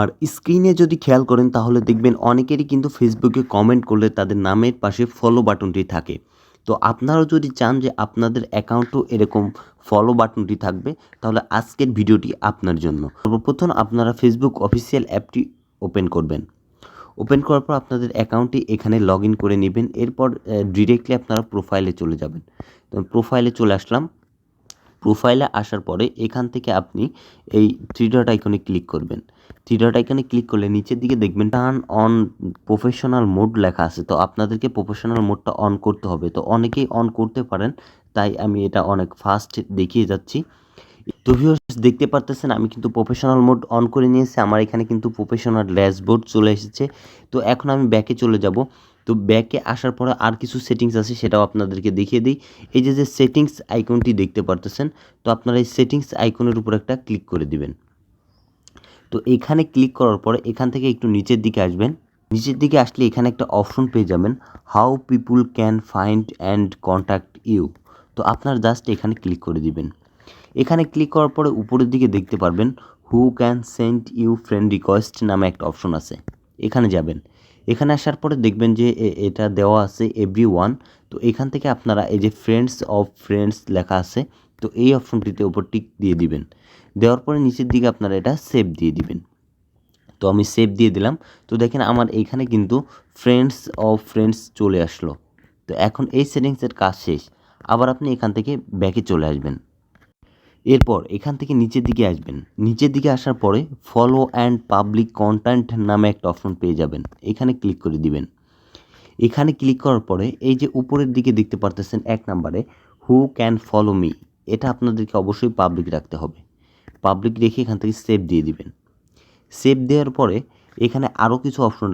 আর স্ক্রিনে যদি খেয়াল করেন, তাহলে দেখবেন অনেকেরই কিন্তু ফেসবুকে কমেন্ট করলে তাদের নামের পাশে ফলো বাটনটি থাকে। তো আপনারাও যদি চান যে আপনাদের অ্যাকাউন্টও এরকম ফলো বাটনটি থাকবে, তাহলে আজকের ভিডিওটি আপনার জন্য। সর্বপ্রথম আপনারা ফেসবুক অফিসিয়াল অ্যাপটি ওপেন করবেন। ওপেন করার পর আপনাদের অ্যাকাউন্টটি এখানে লগ ইন করে নেবেন। এরপর ডিরেক্টলি আপনারা প্রোফাইলে চলে যাবেন। প্রোফাইলে চলে আসলাম। প্রোফাইলে আসার পরে এখান থেকে আপনি এই থ্রি ডট আইকনে ক্লিক করবেন। থ্রি ডট আইকনে ক্লিক করলে নিচের দিকে দেখবেন টার্ন অন প্রফেশনাল মোড লেখা আছে। তো আপনাদেরকে প্রফেশনাল মোডটা অন করতে হবে। তো অনেকেই অন করতে পারেন, তাই আমি এটা অনেক ফাস্ট দেখিয়ে যাচ্ছি। তো ভিউয়ার্স দেখতে পারতেছেন, আমি কিন্তু প্রফেশনাল মোড অন করে নিয়েছি। আমার এখানে কিন্তু প্রফেশনাল ড্যাশবোর্ড চলে এসেছে। তো এখন আমি ব্যাকে চলে যাব। তো ব্যাকে আসার পরে আর কিছু সেটিংস আছে, সেটাও আপনাদেরকে দেখিয়ে দিই। এই যে যে সেটিংস আইকনটি দেখতে পারতেছেন, তো আপনারা এই সেটিংস আইকনের উপর একটা ক্লিক করে দিবেন। তো এখানে ক্লিক করার পরে এখান থেকে একটু নিচের দিকে আসবেন। নিচের দিকে আসলে এখানে একটা অপশন পেয়ে যাবেন how people can find and contact you তো আপনার জাস্ট এখানে ক্লিক করে দিবেন। এখানে ক্লিক করার পরে উপরের দিকে দেখতে পারবেন who can send you friend request নামে একটা অপশন আছে। এখানে যাবেন। এখানে আসার পরে দেখবেন যে এটা দেওয়া আছে এভরি ওয়ান তো এখান থেকে আপনারা এই যে ফ্রেন্ডস অফ ফ্রেন্ডস লেখা আছে, তো এই অপশনটিতে উপর টিক দিয়ে দিবেন। দেওয়ার পরে নিচের দিকে আপনারা এটা সেভ দিয়ে দিবেন। তো আমি সেভ দিয়ে দিলাম। তো দেখেন আমার এইখানে কিন্তু ফ্রেন্ডস অফ ফ্রেন্ডস চলে আসলো। তো এখন এই সেটিংসের কাজ শেষ। আবার আপনি এখান থেকে ব্যাকে চলে আসবেন। এরপর এখান থেকে নিচের দিকে আসবেন। নিচের দিকে আসার পরে ফলো অ্যান্ড পাবলিক কন্টেন্ট নামে একটা অপশন পেয়ে যাবেন। এখানে ক্লিক করে দিবেন। এখানে ক্লিক করার পরে এই যে উপরের দিকে দেখতে পারতেছেন এক নাম্বারে হু ক্যান ফলো মি এটা আপনাদেরকে অবশ্যই পাবলিক রাখতে হবে। পাবলিক রেখে এখান থেকে সেভ দিয়ে দিবেন। সেভ দেওয়ার পরে এখানে আরও কিছু অপশন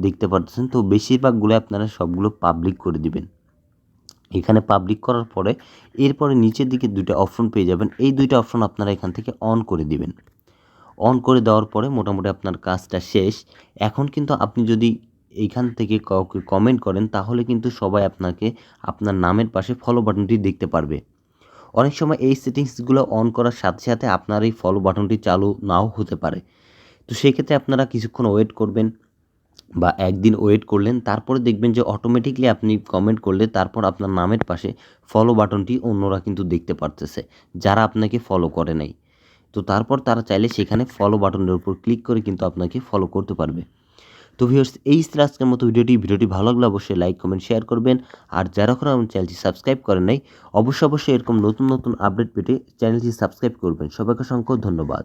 দেখতে পারতেছেন। তো বেশিরভাগগুলো আপনারা সবগুলো পাবলিক করে দিবেন। এখানে পাবলিক করার পরে এরপরে নিচের দিকে দুইটা অপশন পেয়ে যাবেন। এই দুইটা অপশন আপনারা এখান থেকে অন করে দিবেন। অন করে দেওয়ার পরে মোটামুটি আপনার কাজটা শেষ। এখন কিন্তু আপনি যদি এইখান থেকে কাউকে কমেন্ট করেন, তাহলে কিন্তু সবাই আপনাকে আপনার নামের পাশে ফলো বাটনটি দেখতে পারবে। অনেক সময় এই সেটিংসগুলো অন করার সাথে সাথে আপনার এই ফলো বাটনটি চালু নাও হতে পারে। তো সেক্ষেত্রে আপনারা কিছুক্ষণ ওয়েট করবেন। বা একদিন ওয়েট করলেন, তারপরে দেখবেন যে অটোমেটিকলি আপনি কমেন্ট করলে, তারপর আপনার নামের পাশে ফলো বাটনটি অন্যরা কিন্তু দেখতে পারতেছে, যারা আপনাকে ফলো করে নাই। তো তারপর তারা চাইলে সেখানে ফলো বাটনের উপর ক্লিক করে কিন্তু আপনাকে ফলো করতে পারবে। তো ভিউয়ার্স এই ছিল আজকের মতো ভিডিওটি। ভিডিওটি ভালো লাগলে অবশ্যই লাইক কমেন্ট শেয়ার করবেন। আর যারা এখন আমার চ্যানেলটি সাবস্ক্রাইব করেন নাই, অবশ্যই অবশ্যই এরকম নতুন নতুন আপডেট পেতে চ্যানেলটি সাবস্ক্রাইব করবেন। সবাইকে অসংখ্য ধন্যবাদ।